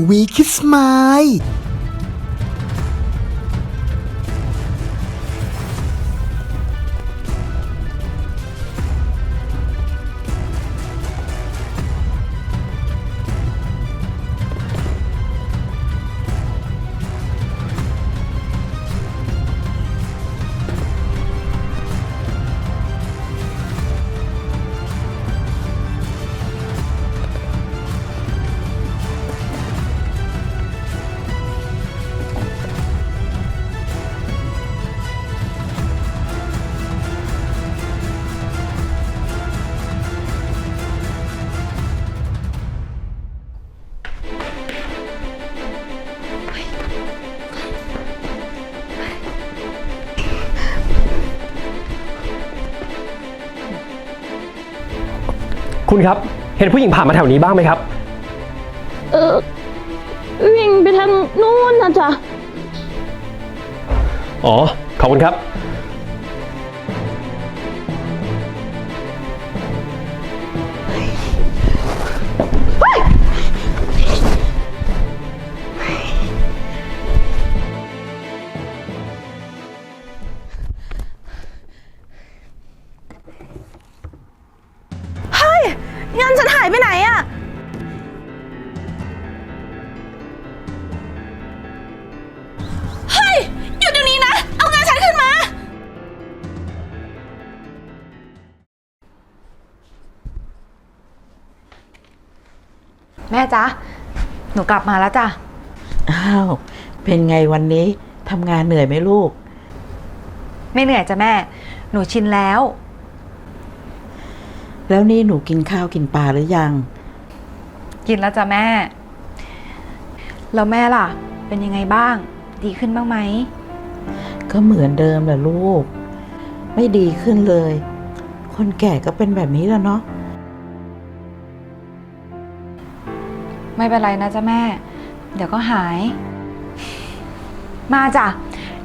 ดาววีคิสมา คุณครับ เห็นผู้หญิงผ่านมาแถวนี้บ้างไหมครับ เออวิ่งไปทางนู้นนะจ๊ะ อ๋อ ขอบคุณครับ แม่จ๊ะ หนูกลับมาแล้วจ้ะ อ้าว เป็นไงวันนี้ทำงานเหนื่อยไหมลูก ไม่เหนื่อยจ้ะแม่ หนูชินแล้ว แล้วนี่หนูกินข้าวกินปลาหรือยัง กินแล้วจ้ะแม่ แล้วแม่ล่ะ เป็นยังไงบ้าง ดีขึ้นบ้างไหม ก็เหมือนเดิมแหละลูก ไม่ดีขึ้นเลย คนแก่ก็เป็นแบบนี้แหล้วเนาะ ไม่เป็นไรนะจ๊ะแม่ เดี๋ยวก็หาย มาจ้ะ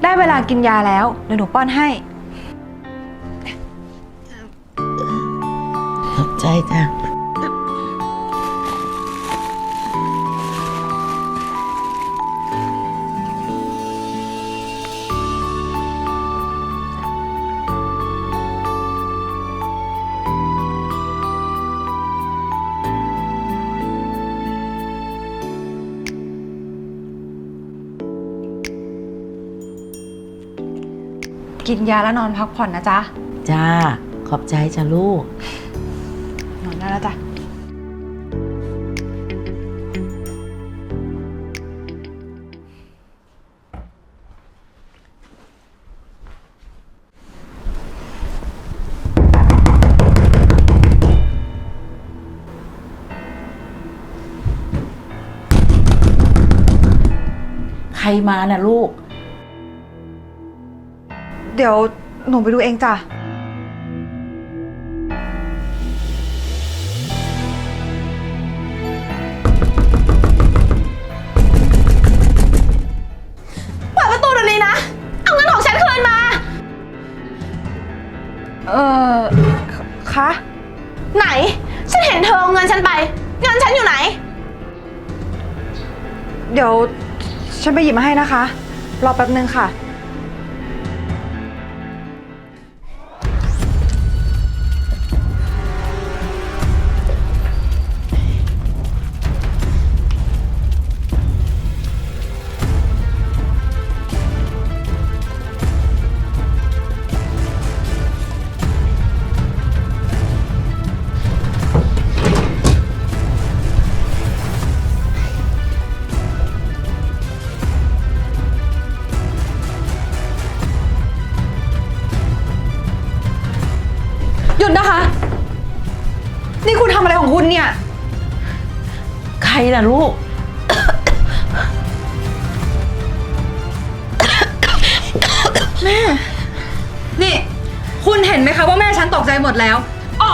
ได้เวลากินยาแล้ว เดี๋ยวหนูป้อนให้ ขอบใจจ้ะ กินยาแล้วนอนพักผ่อนนะจ๊ะ จ้า ขอบใจจ้ะลูก นอนได้แล้วจ้ะ ใครมาน่ะลูก เดี๋ยวหนูไปดูเองจ้ะ เปิดประตูเดี๋ยวนี้นะ เอาเงินของฉันคืนมา เออคะไหน ฉันเห็นเธอเอาเงินฉันไป เงินฉันอยู่ไหน เดี๋ยวฉันไปหยิบมาให้นะคะ รอแป๊บนึงค่ะ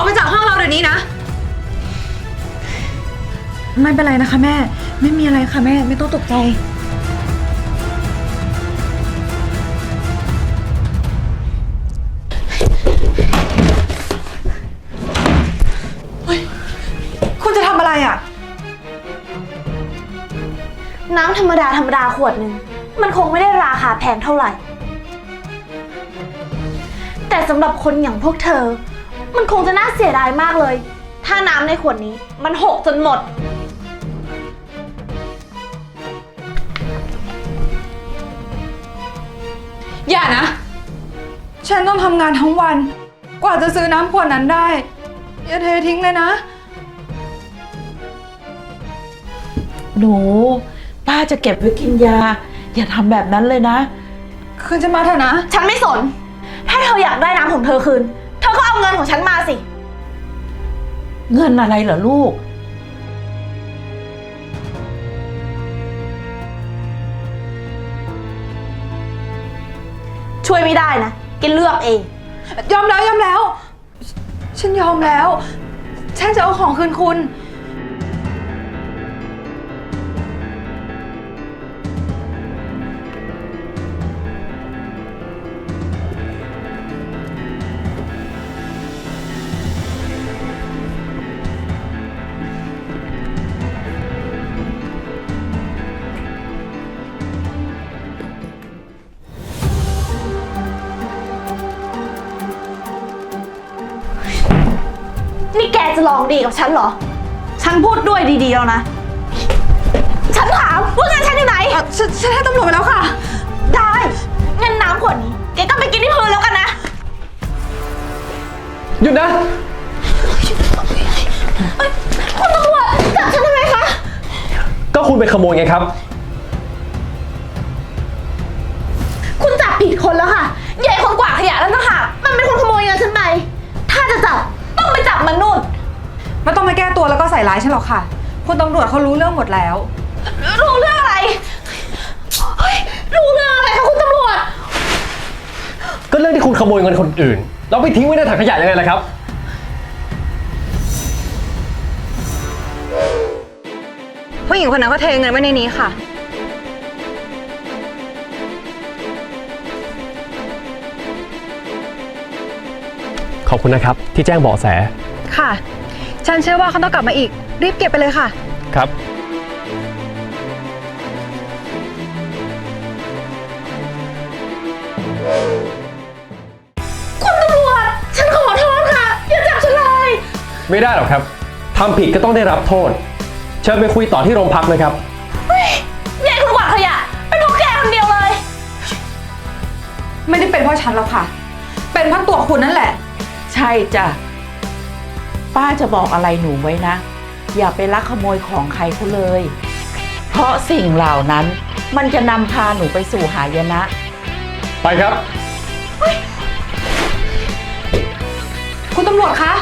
ออกไปจากห้องเราเดี๋ยวนี้นะ ไม่เป็นไรนะคะแม่ ไม่มีอะไรค่ะแม่ ไม่ต้องตกใจ คุณจะทำอะไรอะมดาธรรมดาขวดหนึ่ง มันคงไม่ได้ราคาแพงเท่าไหร่ แต่สำหรับคนอย่างพวกเธอ มันคงจะน่าเสียดายมากเลย ถ้าน้ำในขวดนี้มันหกจนหมด อย่านะ ฉันต้องทำงานทั้งวัน กว่าจะซื้อน้ำขวดนั้นได้ อย่าเททิ้งเลยนะ หนู ป้าจะเก็บไว้กินยา อย่าทำแบบนั้นเลยนะ คืนจะมาเถอะนะ ฉันไม่สน ถ้าเธออยากได้น้ำของเธอคืนเธ อก็เอาเงินของฉันมาสิ เงินอะไรเหรอลูก ช่วยไม่ได้นะแกเลือกเอง ยอมแล้วยอมแล้ว ฉันยอมแล้ว ฉันจะเอาของคืนคุณ ดีกับฉันเหรอ ฉันพูดด้วยดีๆแล้วนะ ฉันถามว่าเงินฉันอยู่ไหน ฉันฉันให้ตำรวจไปแล้วค่ะ ได้เงินน้ำขวดนี้แกก็ไปกินที่พื้นแล้วกันนะ หยุดนะ คุณตำรวจจับฉันทำไมคะ ก็คุณไปขโมยไงครับ คุณจับผิดคนแล้วค่ะ ใหญ่คนกว่าดขยะแล้วนะคะมันเป็นคนขโมยเงินฉัน ไม่ต้องมาแก้ตัวแล้วก็ใส่ร้ายฉันหรอกค่ะ คุณตำรวจเขารู้เรื่องหมดแล้ว รู้เรื่องอะไรเฮ้ยรู้เรื่องอะไรคะคุณตำรวจ ก็เรื่องที่คุณขโมยเงินคนอื่น แล้วไปทิ้งไว้ในถังขยะยังไงล่ะครับ ผู้หญิงคนนั้นก็เทเงินไว้ในนี้ค่ะ ขอบคุณนะครับ ที่แจ้งเบาะแสค่ะ ฉันเชื่อว่าเขาต้องกลับมาอีก รีบเก็บไปเลยค่ะ ครับ คุณตำรวจ ฉันขอโทษค่ะ อย่าจับฉันเลย ไม่ได้หรอกครับทำผิดก็ต้องได้รับโทษ เชิญไปคุยต่อที่โรงพักเลยครับใหญ่คนกว่าดขยะเป็นพวกแกคนเดียวเลย ไม่ได้เป็นเพราะฉันแล้วค่ะ เป็นเพราะตัวคุณนั่นแหละ ใช่จ้ะ ป้าจะบอกอะไรหนูไว้นะ อย่าไปลักขโมยของใครเขาเลย เพราะสิ่งเหล่านั้นมันจะนำพาหนูไปสู่หายนะ ไปครับ คุณตำรวจคะ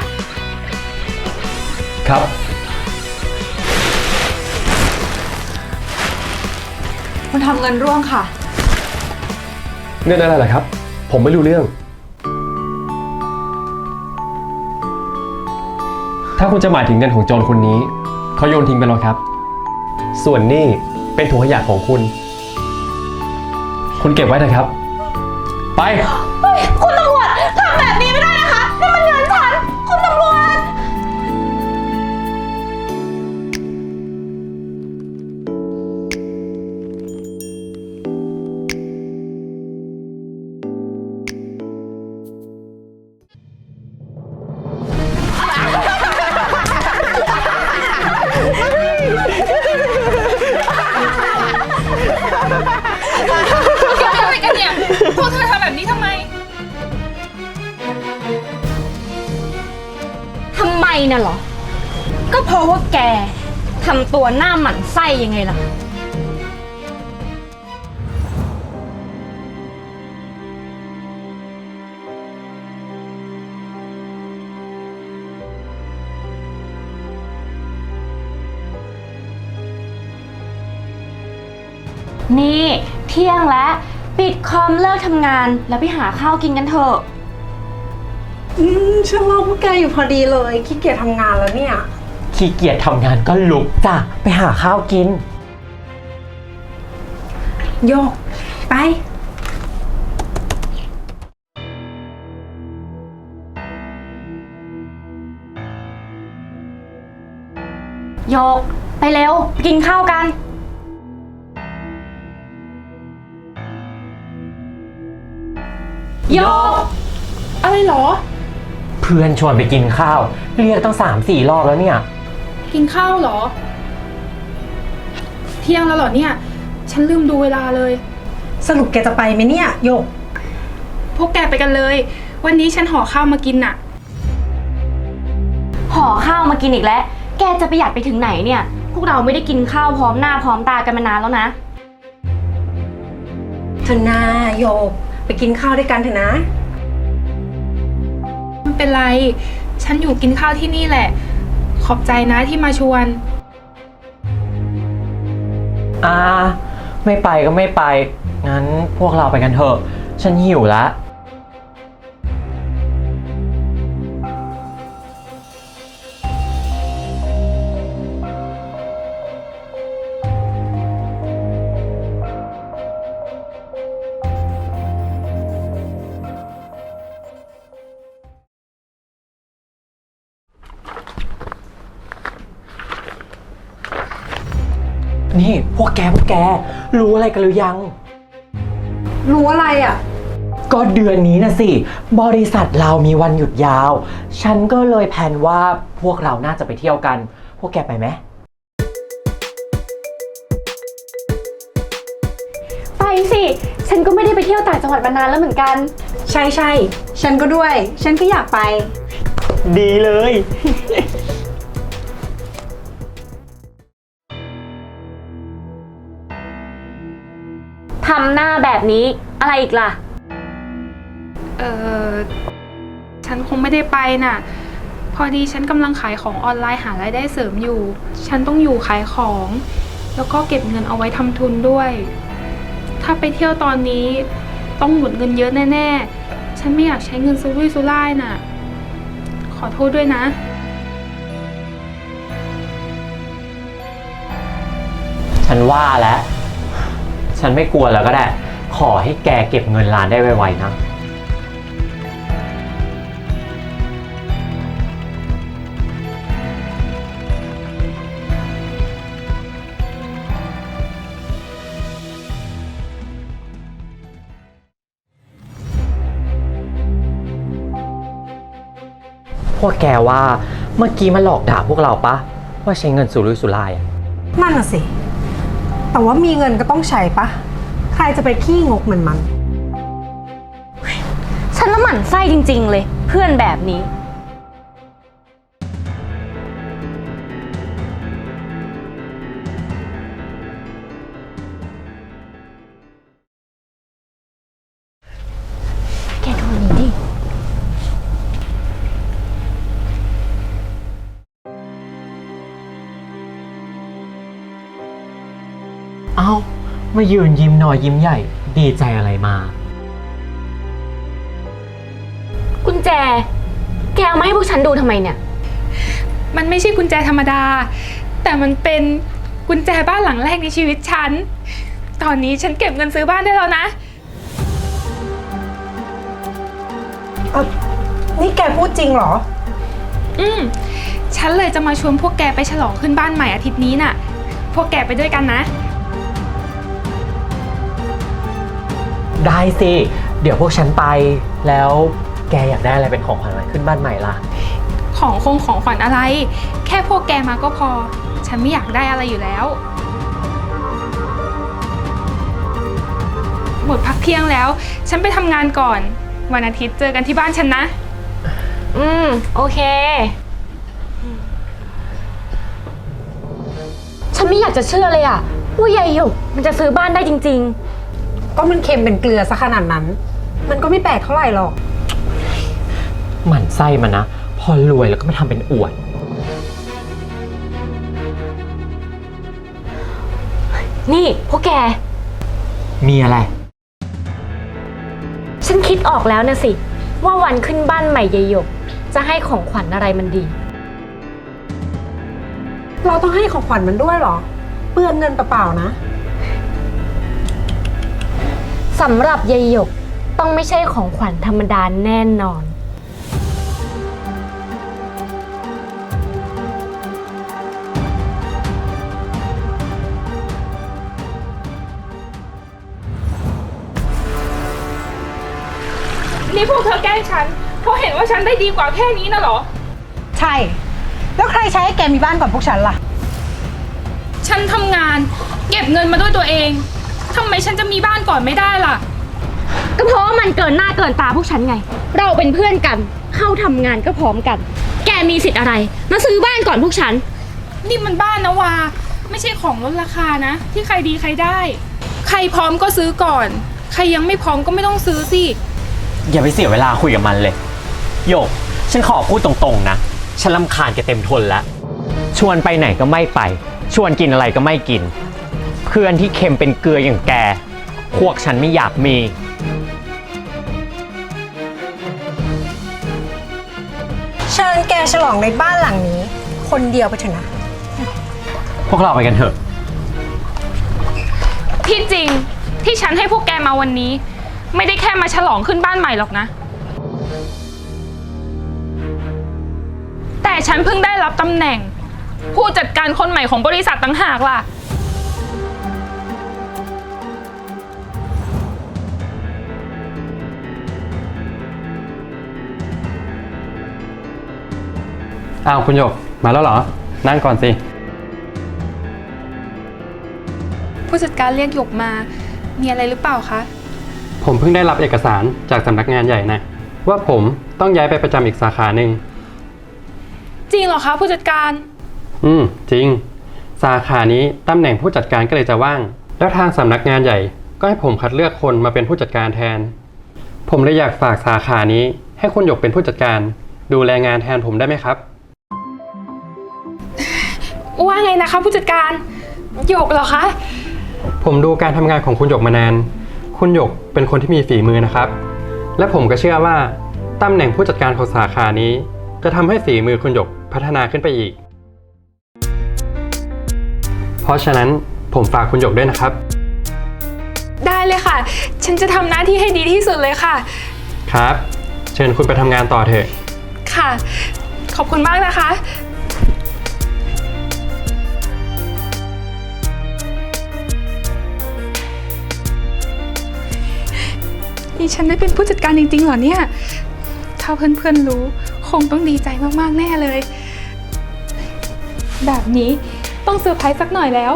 ครับ คุณทำเงินร่วงค่ะ เงินอะไรล่ะครับ ผมไม่รู้เรื่อง ถ้าคุณจะหมายถึงเงินของโจรคนนี้ เขาโยนทิ้งไปแล้วครับ ส่วนนี่เป็นถุงขยะของคุณ คุณเก็บไว้เถอะครับ ไป น่ะเหรอ ก็เพราะว่าแกทำตัวหน้าหมันไส้ยังไงล่ะ นี่ เที่ยงแล้ว ปิดคอมเลิกทำงานแล้วไปหาข้าวกินกันเถอะ อืมฉันรอพวกแกอยู่พอดีเลยขี้เกียจทำงานแล้วเนี่ย ขี้เกียจทำงานก็ลุกจ้ะไปหาข้าวกิน โยก ไป โยก ไปเร็วกินข้าวกัน โยก อะไรเหรอ พื่อนชวนไปกินข้าว เรียกตั้งสามสี่รอบแล้วเนี่ย กินข้าวเหรอ เที่ยงแล้วเหรอเนี่ย ฉันลืมดูเวลาเลย สรุปแกจะไปไหมเนี่ยโยก พวกแกไปกันเลย วันนี้ฉันห่อข้าวมากินน่ะ ห่อข้าวมากินอีกแล้ว แกจะประหยัดไปถึงไหนเนี่ย พวกเราไม่ได้กินข้าวพร้อมหน้าพร้อมตากันมานานแล้วนะ เธอนาโยก ไปกินข้าวด้วยกันเถอะนะไม่ เป็นไร ฉันอยู่กินข้าวที่นี่แหละ ขอบใจนะที่มาชวน อ่า ไม่ไปก็ไม่ไป งั้นพวกเราไปกันเถอะ ฉันหิวแล้ว พวกแกพวกแก รู้อะไรกันหรือยัง รู้อะไรอะ ก็เดือนนี้นะสิ บริษัทเรามีวันหยุดยาว ฉันก็เลยแผนว่าพวกเราน่าจะไปเที่ยวกัน พวกแกไปไหม ไปสิ ฉันก็ไม่ได้ไปเที่ยวต่างจังหวัดมานานแล้วเหมือนกัน ใช่ใช่ ฉันก็ด้วย ฉันก็อยากไป ดีเลยำหน้าแบบนี้อะไรอีกล่ะ เออฉันคงไม่ได้ไปน่ะ พอดีฉันกำลังขายของออนไลน์หารายได้เสริมอยู่ ฉันต้องอยู่ขายของ แล้วก็เก็บเงินเอาไว้ทำทุนด้วย ถ้าไปเที่ยวตอนนี้ต้องหมดเงินเยอะแน่ ๆ ฉันไม่อยากใช้เงินซุรุ่ยซุร่ายน่ะ ขอโทษด้วยนะ ฉันว่าแล้ว ฉันไม่กลัวแล้วก็ได้ ขอให้แกเก็บเงินล้านได้ไวๆนะ พวกแกว่าเมื่อกี้มันหลอกด่าพวกเราปะว่าใช้เงินสุรุ่ยสุร่ายอะ นั่นน่ะสิ แต่ว่ามีเงินก็ต้องใช้ปะ ใครจะไปขี้งกเหมือนมัน ฉันละหมั่นไส้จริง ๆ เลย เพื่อนแบบนี้ามายืนยิ้มหน่อยยิ้มใหญ่ ดีใจอะไรมา กุญแจ แกเอามาให้พวกฉันดูทำไมเนี่ย มันไม่ใช่กุญแจธรรมดา แต่มันเป็นกุญแจบ้านหลังแรกในชีวิตฉัน ตอนนี้ฉันเก็บเงินซื้อบ้านได้แล้วนะ เอ้านี่แกพูดจริงเหรอ อืม ฉันเลยจะมาชวนพวกแกไปฉลองขึ้นบ้านใหม่อาทิตย์นี้น่ะ พวกแกไปด้วยกันนะ ได้สิ เดี๋ยวพวกฉันไป แล้วแกอยากได้อะไรเป็นของขวัญวันขึ้นบ้านใหม่ล่ะ ของคงของขวัญอะไร แค่พวกแกมาก็พอ ฉันไม่อยากได้อะไรอยู่แล้ว หมดพักเที่ยงแล้ว ฉันไปทำงานก่อน วันอาทิตย์เจอกันที่บ้านฉันนะ อืม โอเค ฉันไม่อยากจะเชื่อเลยอะว่ายายหยกมันจะซื้อบ้านได้จริง ก็มันเค็มเป็นเกลือซะขนาดนั้น มันก็ไม่แปลกเท่าไหร่หรอก หมั่นไส้มันนะ พอรวยแล้วก็มาทำเป็นอวดๆนี่พวกแก มีอะไร ฉันคิดออกแล้วนะสิ ว่าวันขึ้นบ้านใหม่ยายหยก จะให้ของขวัญอะไรมันดี เราต้องให้ของขวัญมันด้วยเหรอ เปลืองเงินเปล่าๆนะ สำหรับยายหยกต้องไม่ใช่ของขวัญธรรมดาแน่นอน นี่พวกเธอแกล้งฉัน เพราะเห็นว่าฉันได้ดีกว่าแค่นี้นะเหรอ ใช่ แล้วใครใช้ให้แกมีบ้านก่อนพวกฉันล่ะ ฉันทำงาน เก็บเงินมาด้วยตัวเองทำ ไมฉันจะมีบ้านก่อนไม่ได้ล่ะ ก็เพราะว่ามันเกินหน้าเกินตาพวกฉันไง เราเป็นเพื่อนกัน เข้าทำงานก็พร้อมกัน แกมีสิทธิ์อะไร มาซื้อบ้านก่อนพวกฉัน นี่มันบ้านนะวาไม่ใช่ของลดราคานะ ที่ใครดีใครได้ ใครพร้อมก็ซื้อก่อน ใครยังไม่พร้อมก็ไม่ต้องซื้อสิ อย่าไปเสียเวลาคุยกับมันเลยโยก ฉันขอพูดตรงๆนะ ฉันลำคาญแกเต็มทนแล้ว ชวนไปไหนก็ไม่ไป ชวนกินอะไรก็ไม่กิน เพื่อนที่เค็มเป็นเกลืออย่างแก พวกฉันไม่อยากมี เชิญแกฉลองในบ้านหลังนี้ คนเดียวไปเถอะนะ พวกเราไปกันเถอะ ที่จริงที่ฉันให้พวกแกมาวันนี้ ไม่ได้แค่มาฉลองขึ้นบ้านใหม่หรอกนะ แต่ฉันเพิ่งได้รับตำแหน่ง ผู้จัดการคนใหม่ของบริษัทต่างหากล่ะ อ้าวคุณหยกมาแล้วเหรอ นั่งก่อนสิ ผู้จัดการเรียกหยกมา มีอะไรหรือเปล่าคะ ผมเพิ่งได้รับเอกสารจากสำนักงานใหญ่นะ ว่าผมต้องย้ายไปประจำอีกสาขาหนึ่ง จริงเหรอคะ ผู้จัดการ อืม จริง สาขานี้ตำแหน่งผู้จัดการก็เลยจะว่าง แล้วทางสำนักงานใหญ่ ก็ให้ผมคัดเลือกคนมาเป็นผู้จัดการแทน ผมเลยอยากฝากสาขานี้ ให้คุณหยกเป็นผู้จัดการ ดูแลงานแทนผมได้ไหมครับ ว่าไงนะคะ ผู้จัดการหยกเหรอคะ ผมดูการทำงานของคุณหยกมานาน คุณหยกเป็นคนที่มีฝีมือนะครับ และผมก็เชื่อว่าตำแหน่งผู้จัดการของสาขานี้ จะทำให้ฝีมือคุณหยกพัฒนาขึ้นไปอีก เพราะฉะนั้นผมฝากคุณหยกด้วยนะครับ ได้เลยค่ะ ฉันจะทำหน้าที่ให้ดีที่สุดเลยค่ะ ครับ เชิญคุณไปทำงานต่อเถอะ ค่ะ ขอบคุณมากนะคะ นี่ฉันได้เป็นผู้จัดการจริงๆเหรอเนี่ย ถ้าเพื่อนๆรู้ คงต้องดีใจมากๆแน่เลย แบบนี้ต้องเซอร์ไพรส์สักหน่อยแล้ว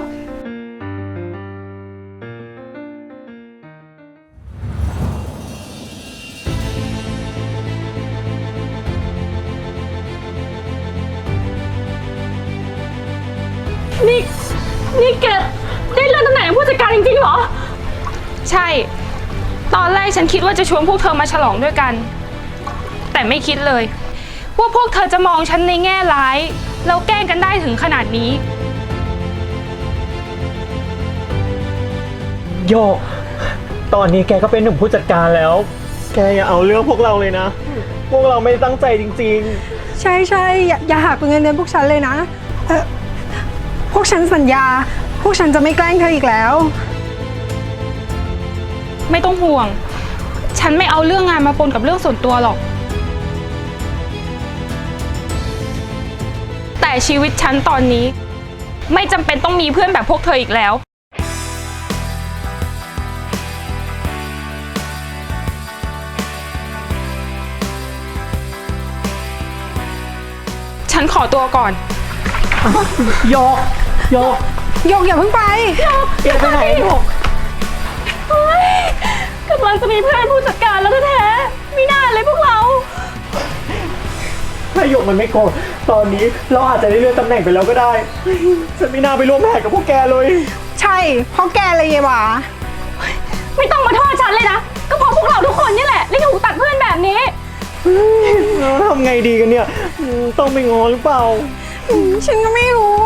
นี่ นี่แกได้เลื่อนตำแหน่งผู้จัดการจริงๆเหรอ ใช่ ตอนแรกฉันคิดว่าจะชวนพวกเธอมาฉลองด้วยกัน แต่ไม่คิดเลย ว่าพวกเธอจะมองฉันในแง่ร้าย แล้วแกล้งกันได้ถึงขนาดนี้ โยก ตอนนี้แกก็เป็นหนุ่มผู้จัดการแล้ว แกอย่าเอาเรื่องพวกเราเลยนะ พวกเราไม่ตั้งใจจริงๆใช่ใช่อย่าอย่าหักเป็นเงินเดือนพวกฉันเลยนะเออพวกฉันสัญญา พวกฉันจะไม่แกล้งเธออีกแล้ว ไม่ต้องห่วง ฉันไม่เอาเรื่องงานมาปนกับเรื่องส่วนตัวหรอก แต่ชีวิตฉันตอนนี้ ไม่จำเป็นต้องมีเพื่อนแบบพวกเธออีกแล้ว ฉันขอตัวก่อน โยกโยกโยกอย่าเพิ่งไปแกไปไหนโยก กำลังจะมีเพื่อนผู้จัดการแล้วแท้ๆไม่น่าเลยพวกเราถ้าโยกมันไม่โกรธตอนนี้เราอาจจะได้เลื่อนตำแหน่งไปแล้วก็ได้ ฉันไม่น่าไปร่วมแผนกับพวกแกเลย ใช่เพราะแกเลยเยหวา ไม่ต้องมาโทษฉันเลยนะ ก็เพราะพวกเราทุกคนนี่แหละที่ถูกตัดเพื่อนแบบนี้เราทำไงดีกันเนี่ยอืมต้องไปงอหรือเปล่า ฉันก็ไม่รู้